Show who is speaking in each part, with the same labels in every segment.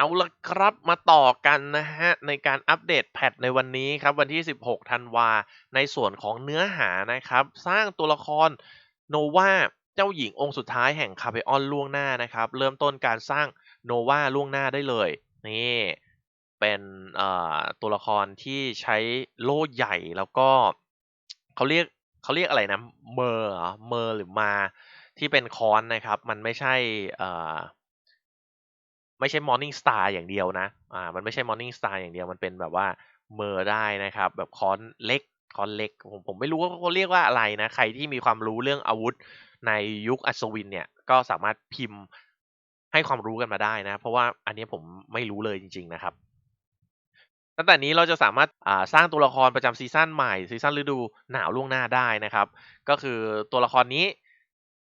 Speaker 1: เอาละครับมาต่อกันนะฮะ ในการอัปเดตแพทในวันนี้ครับ วันที่ 16 ธันวา ในส่วนของเนื้อหานะครับ สร้างตัวละครโนวาเจ้าหญิงองค์สุดท้ายแห่งคาเ e ออนล่วงหน้านะครับ เริ่มต้นการสร้างโนวาล่วงหน้าได้เลย นี่เป็นตัวละครที่ใช้โล่ใหญ่แล้วก็เขาเรียกเขาเรียกอะไรนะเมอร์เมอร์หรือมาที่เป็นคอนนะครับ มันไม่ใช่ ไม่ใช่ Morning Star อย่างเดียวนะอ่ามันไม่ใช่ Morning Star อย่างเดียวมันเป็นแบบว่าเมอร์ได้นะครับ แบบคอนเล็กคอนเล็กผมผมไม่รู้ว่าเขาเรียกว่าอะไรนะ ใครที่มีความรู้เรื่องอาวุธในยุคอัศวินเนี่ยก็สามารถพิมพ์ให้ความรู้กันมาได้นะ เพราะว่าอันนี้ผมไม่รู้เลยจริง ๆ นะครับ ตั้งแต่นี้เราจะสามารถอ่าสร้างตัวละครประจำซีซั่นใหม่ซีซั่นฤดูหนาวล่วงหน้าได้นะครับ ก็คือตัวละครนี้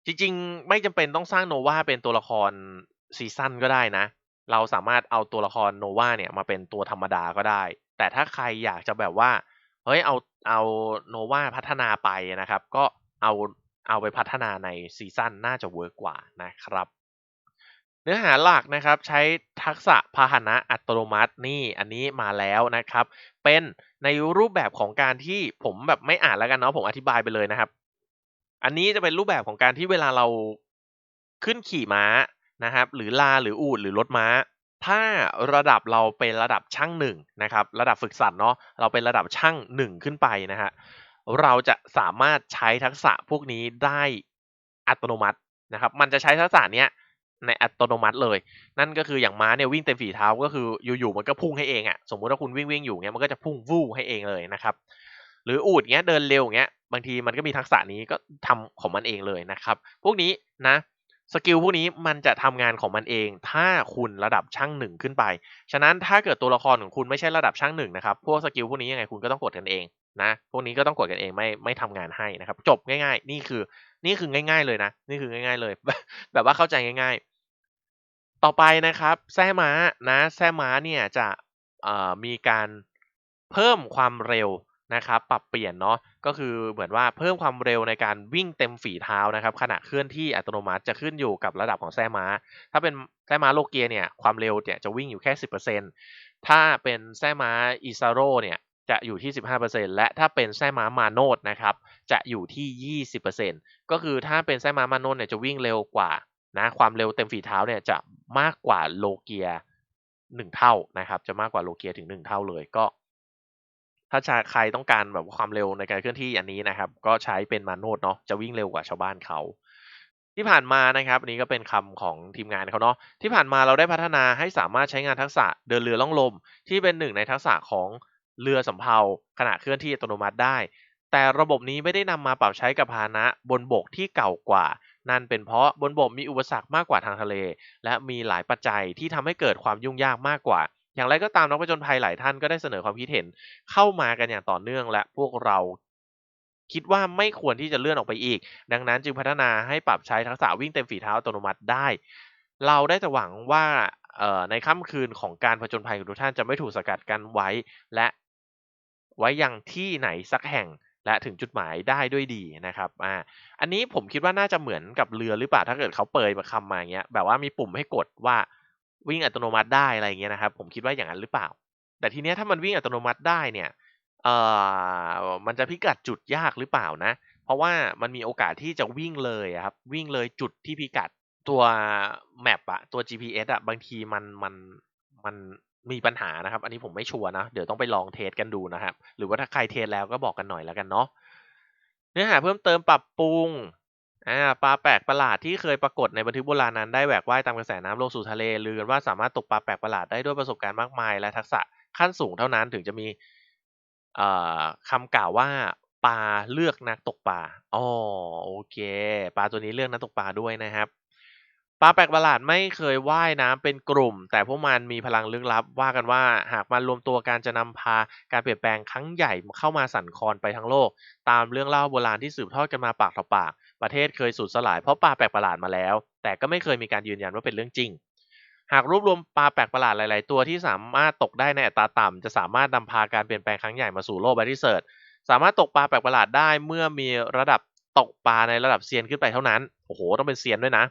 Speaker 1: จริง ๆ ไม่จำเป็นต้องสร้างโนวาเป็นตัวละครซีซั่นก็ได้นะ เราสามารถเอาตัวละครโนวาเนี่ยมาเป็นตัวธรรมดาก็ได้ แต่ถ้าใครอยากจะแบบว่า เฮ้ยเอาเอาโนวาพัฒนาไปนะครับ ก็เอาเอาไปพัฒนาในซีซั่นน่าจะเวิร์กกว่านะครับ เนื้อหาหลักนะครับใช้ทักษะพาหนะอัตโนมัตินี่อันนี้มาแล้วนะครับ เป็นในรูปแบบของการที่ผมแบบไม่อ่านแล้วกันเนาะผมอธิบายไปเลยนะครับ อันนี้จะเป็นรูปแบบของการที่เวลาเราขึ้นขี่ม้า นะครับ หรือลาหรืออูดหรือรถม้า ถ้าระดับเราเป็นระดับช่างหนึ่งนะครับ ระดับฝึกสัตว์เนาะเราเป็นระดับช่างหนึ่งขึ้นไปนะฮะเราจะสามารถใช้ทักษะพวกนี้ได้อัตโนมัตินะครับ มันจะใช้ทักษะเนี้ยในอัตโนมัติเลย นั่นก็คืออย่างม้าเนี่ยวิ่งเต็มฝีเท้าก็คืออยู่ๆมันก็พุ่งให้เองอะ่ะสมมุติว่าคุณวิ่งวิ่งอยู่เงี้ยมันก็จะพุ่งวู่ให้เองเลยนะครับ หรืออูดเงี้ยเดินเร็วเงี้ยบางทีมันก็มีทักษะนี้ก็ทำของมันเองเลยนะครับ พวกนี้นะ สกิลพวกนี้มันจะทำงานของมันเอง ถ้าคุณระดับช่างหนึ่งขึ้นไป ฉะนั้นถ้าเกิดตัวละครของคุณไม่ใช่ระดับช่างหนึ่งนะครับ พวกสกิลพวกนี้ยังไงคุณก็ต้องกดกันเองนะ พวกนี้ก็ต้องกดกันเองไม่ไม่ทำงานให้นะครับ จบง่าย ๆ นี่คือนี่คือง่าย ๆ เลยนะ นี่คือง่าย ๆ เลย แบบว่าเข้าใจง่าย ๆ ต่อไปนะครับแส้ม้านะแส้ม้าเนี่ยจะมีการเพิ่มความเร็ว นะครับปรับเปลี่ยนเนาะก็คือเหมือนว่าเพิ่มความเร็วในการวิ่งเต็มฝีเท้านะครับขณะเคลื่อนที่อัตโนมัติจะขึ้นอยู่กับระดับของแส้ม้า ถ้าเป็นแส้ม้าโลเกียเนี่ยความเร็วเนี่ยจะวิ่งอยู่แค่ 10%ถ้าเป็นแส้ม้าอิซาโรเนี่ยจะอยู่ที่ 15%และถ้าเป็นแส้ม้ามาโนดนะครับ จะอยู่ที่ 20%ก็คือถ้าเป็นแส้ม้ามาโนดเนี่ยจะวิ่งเร็วกว่านะ ความเร็วเต็มฝีเท้าเนี่ยจะมากกว่าโลเกียหนึ่งเท่านะครับ จะมากกว่าโลเกียถึงหนึ่งเท่าเลย ก็ ถ้าใครต้องการแบบความเร็วในการเคลื่อนที่อันนี้นะครับ ก็ใช้เป็นมาโนดเนาะจะวิ่งเร็วกว่าชาวบ้านเขา ที่ผ่านมานะครับอันนี้ก็เป็นคำของทีมงานเขาเนาะที่ผ่านมาเราได้พัฒนาให้สามารถใช้งานทักษะเดินเรือล่องลม ที่เป็นหนึ่งในทักษะของเรือสำเภาขณะเคลื่อนที่อัตโนมัติได้ แต่ระบบนี้ไม่ได้นำมาปรับใช้กับพาหนะบนบกที่เก่ากว่า นั่นเป็นเพราะบนบกมีอุปสรรคมากกว่าทางทะเล และมีหลายปัจจัยที่ทำให้เกิดความยุ่งยากมากกว่า อย่างไรก็ตามนักผจญภัยหลายท่านก็ได้เสนอความคิดเห็นเข้ามากันอย่างต่อเนื่องและพวกเราคิดว่าไม่ควรที่จะเลื่อนออกไปอีก ดังนั้นจึงพัฒนาให้ปรับใช้ทักษะวิ่งเต็มฝีเท้าอัตโนมัติได้ เราได้แต่หวังว่าในค่ำคืนของการผจญภัยของทุกท่านจะไม่ถูกสกัดกันไว้ และไว้ยังที่ไหนสักแห่งและถึงจุดหมายได้ด้วยดีนะครับอ่าอันนี้ผมคิดว่าน่าจะเหมือนกับเรือหรือเปล่าถ้าเกิดเขาเปิดมาคำมาอย่างเงี้ยแบบว่ามีปุ่มให้กดว่า วิ่งอัตโนมัติได้อะไรเงี้ยนะครับ ผมคิดว่าอย่างนั้นหรือเปล่า แต่ทีเนี้ยถ้ามันวิ่งอัตโนมัติได้เนี่ยเอ่อมันจะพิกัดจุดยากหรือเปล่านะ เพราะว่ามันมีโอกาสที่จะวิ่งเลยครับ วิ่งเลยจุดที่พิกัดตัวแมปอะตัว GPS อะบางทีมันมันมันมีปัญหานะครับ อันนี้ผมไม่ชัวร์นะ เดี๋ยวต้องไปลองเทสกันดูนะครับ หรือว่าถ้าใครเทสแล้วก็บอกกันหน่อยแล้วกันเนาะเนื้อหาเพิ่มเติมปรับปรุง อ่าปลาแปลกประหลาดที่เคยปรากฏในบันทึกโบราณนั้นได้แหวกว่ายตามกระแสน้ำลงสู่ทะเลลือกันว่าสามารถตกปลาแปลกประหลาดได้ด้วยประสบการณ์มากมาย และทักษะขั้นสูงเท่านั้นถึงจะมีเอ่อคำกล่าวว่าปลาเลือกนักตกปลาอ๋อโอเคปลาตัวนี้เลือกนักตกปลาด้วยนะครับปลาแปลกประหลาดไม่เคยว่ายน้ำเป็นกลุ่ม แต่พวกมันมีพลังลึกลับ ว่ากันว่าหากมันรวมตัวกันจะนำพาการเปลี่ยนแปลงครั้งใหญ่เข้ามาสั่นคลอนไปทั้งโลก ตามเรื่องเล่าโบราณที่สืบทอดกันมาปากต่อปาก ประเทศเคยสูญสลายเพราะปลาแปลกประหลาดมาแล้ว แต่ก็ไม่เคยมีการยืนยันว่าเป็นเรื่องจริง หากรวบรวมปลาแปลกประหลาดหลาย ๆ ตัวที่สามารถตกได้ในอัตราต่ำจะสามารถนำพาการเปลี่ยนแปลงครั้งใหญ่มาสู่โลกใบที่เสิร์ชสามารถตกปลาแปลกประหลาดได้เมื่อมีระดับตกปลาในระดับเซียนขึ้นไปเท่านั้นโอ้โหต้องเป็นเซียนด้วยนะ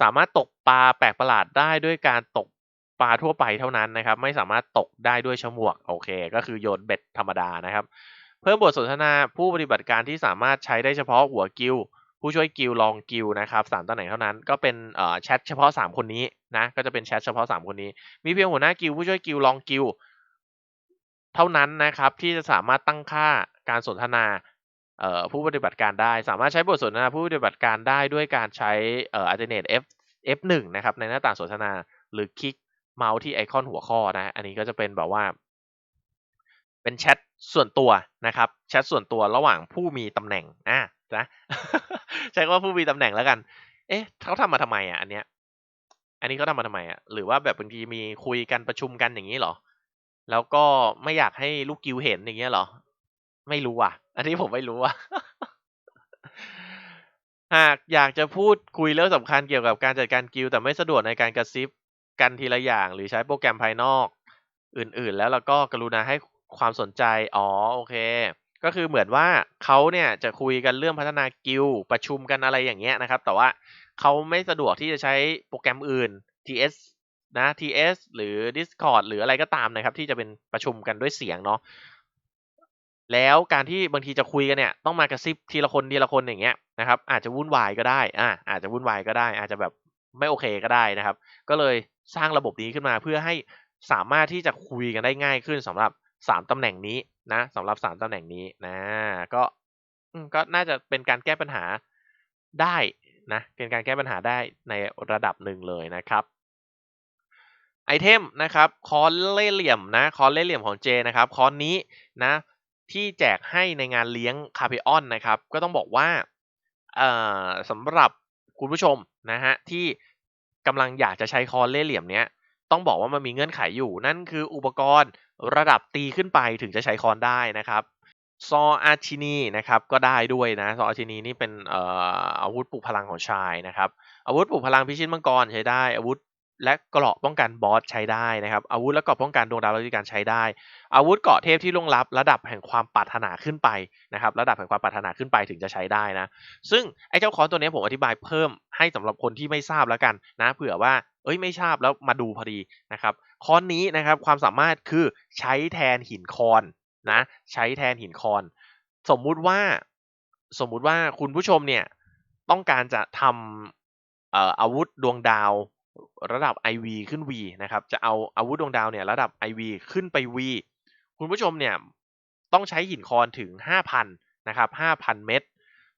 Speaker 1: สามารถตกปลาแปลกประหลาดได้ด้วยการตกปลาทั่วไปเท่านั้นนะครับ ไม่สามารถตกได้ด้วยฉมวกโอเค ก็คือโยนเบ็ดธรรมดานะครับ เพิ่มบทสนทนาผู้ปฏิบัติการที่สามารถใช้ได้เฉพาะหัวกิลผู้ช่วยกิลรองกิลนะครับสามตำแหน่งเท่านั้นก็เป็นแชทเฉพาะสามคนนี้นะก็จะเป็นแชทเฉพาะสามคนนี้ มีเพียงหัวหน้ากิลผู้ช่วยกิลรองกิลเท่านั้นนะครับที่จะสามารถตั้งค่าการสนทนาผู้ปฏิบัติการได้ สามารถใช้บทสนทนาผู้ปฏิบัติการได้ด้วยการใช้เอ่อ alternate F F1 นะครับในหน้าต่างสนทนาหรือคลิกเมาส์ที่ไอคอนหัวข้อนะอันนี้ก็จะเป็นแบบว่า เป็นแชทส่วนตัวนะครับแชทส่วนตัวระหว่างผู้มีตำแหน่งอะนะใช้คำว่าผู้มีตำแหน่งแล้วกัน เอ๊ะเขาทำมาทำไมอะอันเนี้ยอันนี้เขาทำมาทำไมอะหรือว่าแบบบางทีมีคุยกันประชุมกันอย่างนี้เหรอ แล้วก็ไม่อยากให้ลูกกิวเห็นอย่างเงี้ยเหรอ ไม่รู้อะ อันนี้ผมไม่รู้อะหากอยากจะพูดคุยเรื่องสำคัญเกี่ยวกับการจัดการกิลด์แต่ไม่สะดวกในการกระซิบกันทีละอย่าง หรือใช้โปรแกรมภายนอก อื่น ๆ แล้วเราก็กรุณาให้ ความสนใจ อ๋อ โอเค ก็คือเหมือนว่าเขาเนี่ยจะคุยกันเรื่องพัฒนากิลประชุมกันอะไรอย่างเงี้ยนะครับ แต่ว่าเขาไม่สะดวกที่จะใช้โปรแกรมอื่น TS นะ TS หรือ Discord หรืออะไรก็ตามนะครับ ที่จะเป็นประชุมกันด้วยเสียงเนาะแล้วการที่บางทีจะคุยกันเนี่ยต้องมากระซิบทีละคนทีละคนอย่างเงี้ยนะครับ อาจจะวุ่นวายก็ได้อ่าอาจจะวุ่นวายก็ได้ อาจจะแบบไม่โอเคก็ได้นะครับ ก็เลยสร้างระบบนี้ขึ้นมาเพื่อให้สามารถที่จะคุยกันได้ง่ายขึ้นสำหรับ สามตำแหน่งนี้นะสำหรับสามตำแหน่งนี้นะก็ก็น่าจะเป็นการแก้ปัญหาได้นะเป็นการแก้ปัญหาได้ในระดับหนึ่งเลยนะครับไอเทมนะครับคอนเล่เหลี่ยมนะคอนเล่เหลี่ยมของเจนะครับคอนนี้นะที่แจกให้ในงานเลี้ยงคาเพออนนะครับก็ต้องบอกว่าสำหรับคุณผู้ชมนะฮะที่กำลังอยากจะใช้คอนเล่เหลี่ยมเนี้ย ต้องบอกว่ามันมีเงื่อนไขอยู่ นั่นคืออุปกรณ์ระดับตีขึ้นไปถึงจะใช้คอนได้นะครับซออาชินีนะครับก็ได้ด้วยนะซออาชินีนี่เป็นอออาวุธปลุกพลังของชายนะครับอาวุธปลุกพลังพิชิตมังกรใช้ได้อาวุธ และเกราะป้องกันบอสใช้ได้นะครับ อาวุธและเกราะป้องกันดวงดาวและวิการใช้ได้ อาวุธเกราะเทพที่ล่วงลับระดับแห่งความปรารถนาขึ้นไปนะครับ ระดับแห่งความปรารถนาขึ้นไปถึงจะใช้ได้นะ ซึ่งไอ้เจ้าคอนตัวนี้ผมอธิบายเพิ่มให้สำหรับคนที่ไม่ทราบแล้วกันนะ เผื่อว่าเอ้ยไม่ทราบแล้วมาดูพอดีนะครับคอนนี้นะครับความสามารถคือใช้แทนหินคอนนะใช้แทนหินคอน สมมุติว่า สมมุติว่าคุณผู้ชมเนี่ยต้องการจะทำเอ่ออาวุธดวงดาว ระดับ IV ขึ้น V นะครับจะเอาอาวุธดวงดาวเนี่ยระดับ IV ขึ้นไป V คุณผู้ชมเนี่ยต้องใช้หินคอนถึง 5,000นะครับ5,000 เม็ด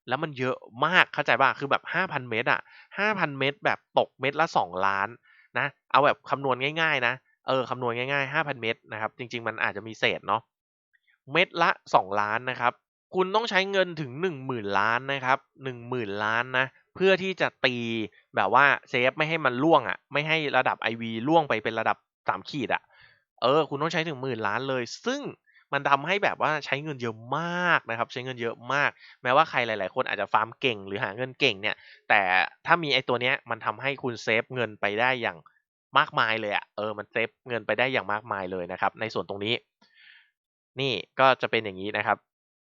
Speaker 1: แล้วมันเยอะมากเข้าใจป่ะคือแบบ 5,000 เม็ดอะ5,000 เม็ดแบบตกเม็ดละ 2 ล้านนะเอาแบบคำนวณง่ายๆนะเออคำนวณง่ายๆ 5,000 เม็ดนะครับจริงๆ มันอาจจะมีเศษเนาะเม็ดละ 2 ล้านนะครับคุณต้องใช้เงินถึง 10,000 ล้านนะครับ10,000 ล้านนะ เพื่อที่จะตีแบบว่าเซฟไม่ให้มันล่วงอะ ไม่ให้ระดับ IV ล่วงไปเป็นระดับ3ขีดอะ เออ คุณต้องใช้ถึงหมื่นล้านเลย ซึ่งมันทำให้แบบว่าใช้เงินเยอะมากนะครับ ใช้เงินเยอะมาก แม้ว่าใครหลาย ๆ คนอาจจะฟาร์มเก่งหรือหาเงินเก่งเนี่ย แต่ถ้ามีไอ้ตัวเนี้ยมันทำให้คุณเซฟเงินไปได้อย่างมากมายเลยอะ เออ มันเซฟเงินไปได้อย่างมากมายเลยนะครับ ในส่วนตรงนี้ นี่ก็จะเป็นอย่างนี้นะครับ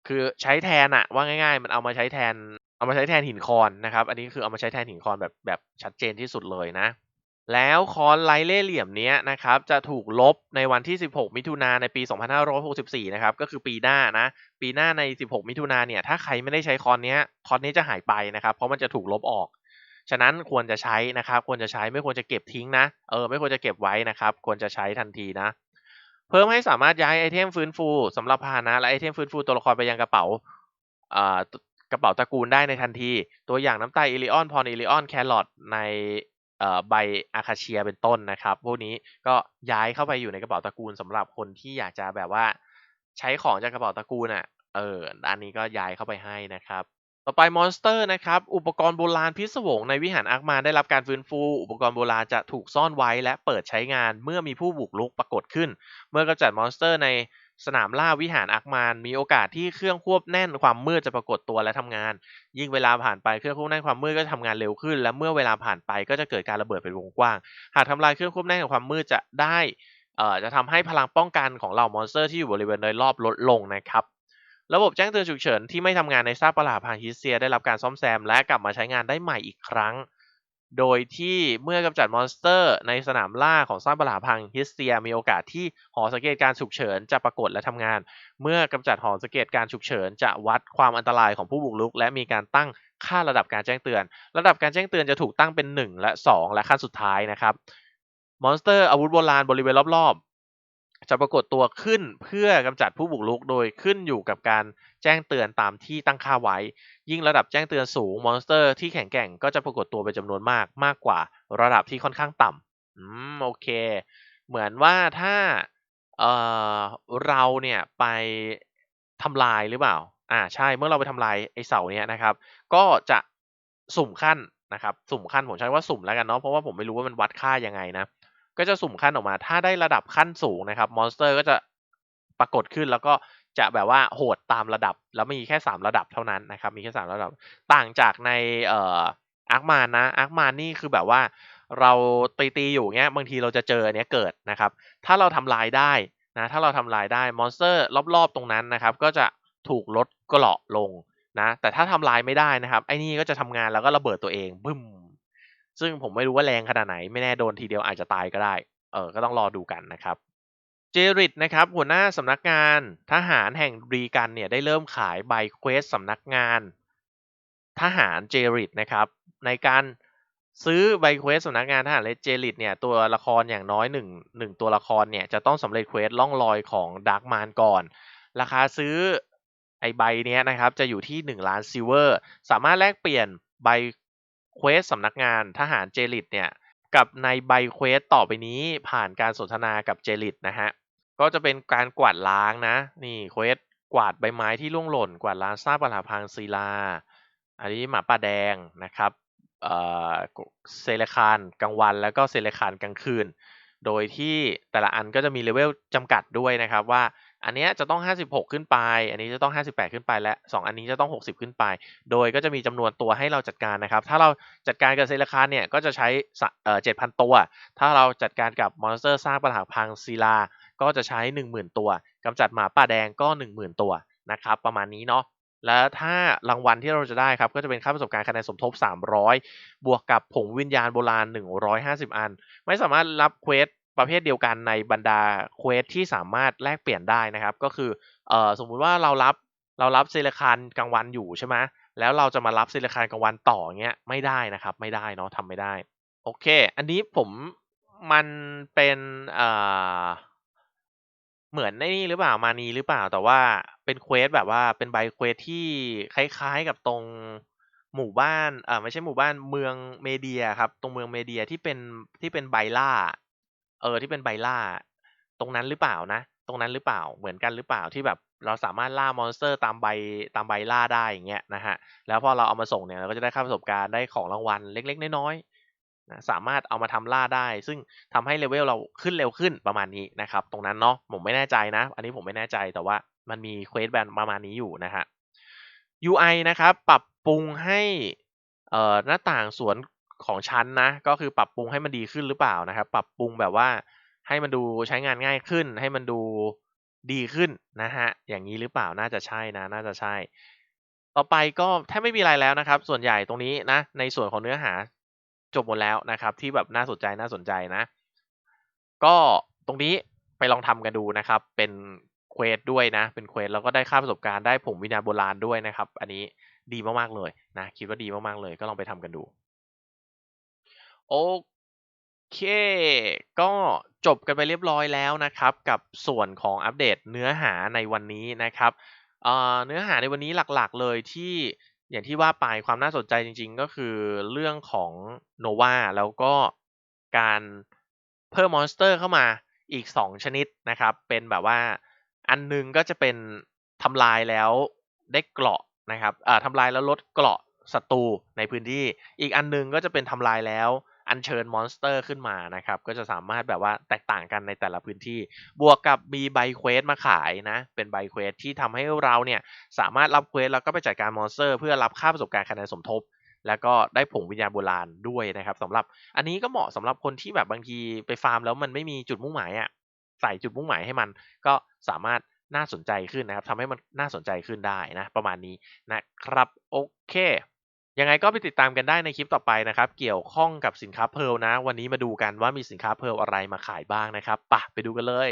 Speaker 1: คือใช้แทนอะว่าง่าย ๆ มันเอามาใช้แทน เอามาใช้แทนหินคอนนะครับ อันนี้คือเอามาใช้แทนหินคอนแบบแบบชัดเจนที่สุดเลยนะ แล้วคอนไลเล่เหลี่ยมนี้นะครับ จะถูกลบในวันที่ 16 มิถุนาในปี 2564 นะครับ ก็คือปีหน้านะ ปีหน้าใน 16 มิถุนาเนี่ย ถ้าใครไม่ได้ใช้คอนนี้คอนนี้จะหายไปนะครับ เพราะมันจะถูกลบออก ฉะนั้นควรจะใช้นะครับ ควรจะใช้ไม่ควรจะเก็บทิ้งนะ เออ ไม่ควรจะเก็บไว้นะครับ ควรจะใช้ทันทีนะเพิ่มให้สามารถย้ายไอเทมฟื้นฟูสำหรับพาหนะและไอเทมฟื้นฟูตัวละครไปยังกระเป๋าอ่า กระเป๋าตระกูลได้ในทันที ตัวอย่างน้ำตาอิลิออนพรอิลิออนแครอทในใบอาคาเชียเป็นต้นนะครับ พวกนี้ก็ย้ายเข้าไปอยู่ในกระเป๋าตระกูลสำหรับคนที่อยากจะแบบว่า ใช้ของจากกระเป๋าตระกูลอะเอออันนี้ก็ย้ายเข้าไปให้นะครับต่อไปมอนสเตอร์นะครับ อุปกรณ์โบราณพิศวงในวิหารอาร์มาได้รับการฟื้นฟู อุปกรณ์โบราณจะถูกซ่อนไว้และเปิดใช้งานเมื่อมีผู้บุกรุกปรากฏขึ้น เมื่อกำจัดมอนสเตอร์ใน สนามล่าวิหารอาร์คมานมีโอกาสที่เครื่องควบแน่นความมืดจะปรากฏตัวและทำงาน ยิ่งเวลาผ่านไปเครื่องควบแน่นความมืดก็จะทำงานเร็วขึ้น และเมื่อเวลาผ่านไปก็จะเกิดการระเบิดเป็นวงกว้าง หากทำลายเครื่องควบแน่นของความมืดจะได้เอ่อจะทำให้พลังป้องกันของเหล่ามอนสเตอร์ที่อยู่บริเวณโดยรอบลดลงนะครับระบบแจ้งเตือนฉุกเฉินที่ไม่ทำงานในซากปลาหาดพาฮิเซีย ได้รับการซ่อมแซมและกลับมาใช้งานได้ใหม่อีกครั้ง โดยที่เมื่อกำจัดมอนสเตอร์ ในสนามล่าของซางปลาพังฮิสเตียมีโอกาสที่หอสังเกตการฉุกเฉินจะปรากฏและทำงาน เมื่อกำจัดหอสังเกตการฉุกเฉินจะวัดความอันตรายของผู้บุกรุก และมีการตั้งค่าระดับการแจ้งเตือน ระดับการแจ้งเตือนจะถูกตั้งเป็น 1 และ 2 และขั้นสุดท้ายนะครับมอนสเตอร์อาวุธโบราณบริเวณรอบ จะปรากฏตัวขึ้นเพื่อกำจัดผู้บุกรุกโดยขึ้นอยู่กับการแจ้งเตือนตามที่ตั้งค่าไว้ ยิ่งระดับแจ้งเตือนสูงมอนสเตอร์ที่แข็งแกร่งก็จะปรากฏตัวเป็นจำนวนมากมากกว่าระดับที่ค่อนข้างต่ำอืมโอเค เหมือนว่าถ้าเออเราเนี่ยไปทำลายหรือเปล่า อ่าใช่เมื่อเราไปทำลายไอ้เสาเนี้ยนะครับ ก็จะสุ่มขั้นนะครับ สุ่มขั้นผมใช้ว่าสุ่มแล้วกันเนาะเพราะว่าผมไม่รู้ว่ามันวัดค่ายังไงนะ ก็จะสุ่มขั้นออกมา ถ้าได้ระดับขั้นสูงนะครับ มอนสเตอร์ก็จะปรากฏขึ้นแล้วก็จะแบบว่าโหดตามระดับ แล้วมีแค่สามระดับเท่านั้นนะครับ มีแค่สามระดับ ต่างจากในเอ่ออาร์คมานนะอาร์คมานนี่คือแบบว่าเราตีตีอยู่เงี้ยบางทีเราจะเจอเนี้ยเกิดนะครับ ถ้าเราทำลายได้นะถ้าเราทำลายได้มอนสเตอร์รอบๆตรงนั้นนะครับ ก็จะถูกลดเกราะลงนะแต่ถ้าทำลายไม่ได้นะครับไอ้นี่ก็จะทำงานแล้วก็ระเบิดตัวเองบึ้ม ซึ่งผมไม่รู้ว่าแรงขนาดไหน ไม่แน่โดนทีเดียวอาจจะตายก็ได้ เออ ก็ต้องรอดูกันนะครับเจริตนะครับหัวหน้าสำนักงานทหารแห่งรีกันเนี่ยได้เริ่มขายใบเควสสำนักงาน ทหารเจริตนะครับในการซื้อใบเควสสำนักงานทหารเลเจริตเนี่ยตัวละครอย่างน้อยหนึ่งหนึ่งตัวละครเนี่ยจะต้องสำเร็จเควสล่องลอยของดาร์กมานก่อน ราคาซื้อไอใบเนี้ยนะครับจะอยู่ที่1ล้านซิลเวอร์สามารถแลกเปลี่ยนใบ เควสสำนักงานทหารเจลิตเนี่ยกับในใบเควสต่อไปนี้ผ่านการสนทนากับเจลิตนะฮะก็จะเป็นการกวาดล้างนะนี่เควสกวาดใบไม้ที่ร่วงหล่น กวาดล้างซากปรักพังศิลา อันนี้หมาป่าแดงนะครับเอ่อเซเลคานกลางวันแล้วก็เซเลคานกลางคืน โดยที่แต่ละอันก็จะมีเลเวลจำกัดด้วยนะครับว่า อันนี้จะต้อง 56 ขึ้นไป อันนี้จะต้อง 58 ขึ้นไป และ 2 อันนี้จะต้อง 60 ขึ้นไป โดยก็จะมีจำนวนตัวให้เราจัดการนะครับ ถ้าเราจัดการกับเซลคาเนี่ย ก็จะใช้เอ่อ7,000 ตัว ถ้าเราจัดการกับมอนสเตอร์สร้างปัญหาพังซีลา ก็จะใช้ 10,000 ตัวกำจัดหมาป่าแดงก็ 10,000 ตัวนะครับ ประมาณนี้เนาะ แล้วถ้ารางวัลที่เราจะได้ครับ ก็จะเป็นค่าประสบการณ์คะแนนสมทบ 300 บวกกับผงวิญญาณโบราณ 150 อัน ไม่สามารถรับเควส ประเภทเดียวกันในบรรดาเควสที่สามารถแลกเปลี่ยนได้นะครับ ก็คือเอ่อสมมุติว่าเรารับเรารับเซเลคานกลางวันอยู่ใช่ไหมแล้วเราจะมารับเซเลคานกลางวันต่อเงี้ยไม่ได้นะครับ ไม่ได้เนาะทำไม่ได้ โอเค อันนี้ผมมันเป็นเอ่อเหมือนในนี่หรือเปล่ามานีหรือเปล่าแต่ว่าเป็นเควสแบบว่าเป็นใบเควสที่คล้ายๆกับตรงหมู่บ้านเออไม่ใช่หมู่บ้านเมืองเมเดียครับ ตรงเมืองเมเดียที่เป็นที่เป็นใบล่า ออที่เป็นใบล่า ตรงนั้นหรือเปล่านะ ตรงนั้นหรือเปล่าเหมือนกันหรือเปล่าที่แบบเราสามารถล่ามอนสเตอร์ตามใบตามใบล่าได้อย่างเงี้ยนะฮะแล้วพอเราเอามาส่งเนี่ยเราก็จะได้ค่าประสบการณ์ได้ของรางวัลเล็ก ๆ น้อยๆนะสามารถเอามาทำล่าได้ ซึ่งทำให้เลเวลเราขึ้นเร็วขึ้นประมาณนี้นะครับ ตรงนั้นเนาะผมไม่แน่ใจนะ อันนี้ผมไม่แน่ใจแต่ว่ามันมีเควสแบนประมาณนี้อยู่นะฮะ UI นะครับ ปรับปรุงให้อ่อหน้าต่างสวน ของชั้นนะ ก็คือปรับปรุงให้มันดีขึ้นหรือเปล่านะครับ ปรับปรุงแบบว่าให้มันดูใช้งานง่ายขึ้น ให้มันดูดีขึ้นนะฮะอย่างนี้หรือเปล่าน่าจะใช่นะ น่าจะใช่ ต่อไปก็แทบไม่มีอะไรแล้วนะครับ ส่วนใหญ่ตรงนี้นะ ในส่วนของเนื้อหาจบหมดแล้วนะครับ ที่แบบน่าสนใจน่าสนใจนะ ก็ตรงนี้ไปลองทำกันดูนะครับ เป็นเควสด้วยนะ เป็นเควสแล้วก็ได้ค่าประสบการณ์ได้ผงวิญญาณโบราณด้วยนะครับ อันนี้ดีมากๆเลยนะ คิดว่าดีมากๆเลยก็ลองไปทำกันดู โอเค ก็จบกันไปเรียบร้อยแล้วนะครับ กับส่วนของอัปเดตเนื้อหาในวันนี้นะครับเนื้อหาในวันนี้หลักๆเลยที่อย่างที่ว่าไปความน่าสนใจจริง ๆ ก็คือเรื่องของโนวาแล้วก็การเพิ่มมอนสเตอร์เข้ามาอีก 2 ชนิดนะครับ เป็นแบบว่าอันหนึงก็จะเป็นทำลายแล้วได้เกราะนะครับอ่าทำลายแล้วลดเกราะศัตรูในพื้นที่ อีกอันหนึงก็จะเป็นทำลายแล้ว อัญเชิญมอนสเตอร์ขึ้นมานะครับ ก็จะสามารถแบบว่าแตกต่างกันในแต่ละพื้นที่ บวกกับมีใบเควสมาขายนะ เป็นใบเควสที่ทำให้เราเนี่ยสามารถรับเควสแล้วก็ไปจัดการมอนสเตอร์ เพื่อรับค่าประสบการณ์คะแนนสมทบ แล้วก็ได้ผงวิญญาณโบราณด้วยนะครับสำหรับอันนี้ก็เหมาะสำหรับคนที่แบบบางทีไปฟาร์มแล้วมันไม่มีจุดมุ่งหมายอะ่ะใส่จุดมุ่งหมายให้มันก็สามารถน่าสนใจขึ้นนะครับทำให้มันน่าสนใจขึ้นได้นะ ประมาณนี้นะครับ โอเค ยังไงก็ไปติดตามกันได้ในคลิปต่อไปนะครับ เกี่ยวข้องกับสินค้าเพิลนะ วันนี้มาดูกันว่ามีสินค้าเพิลอะไรมาขายบ้างนะครับปะไปดูกันเลย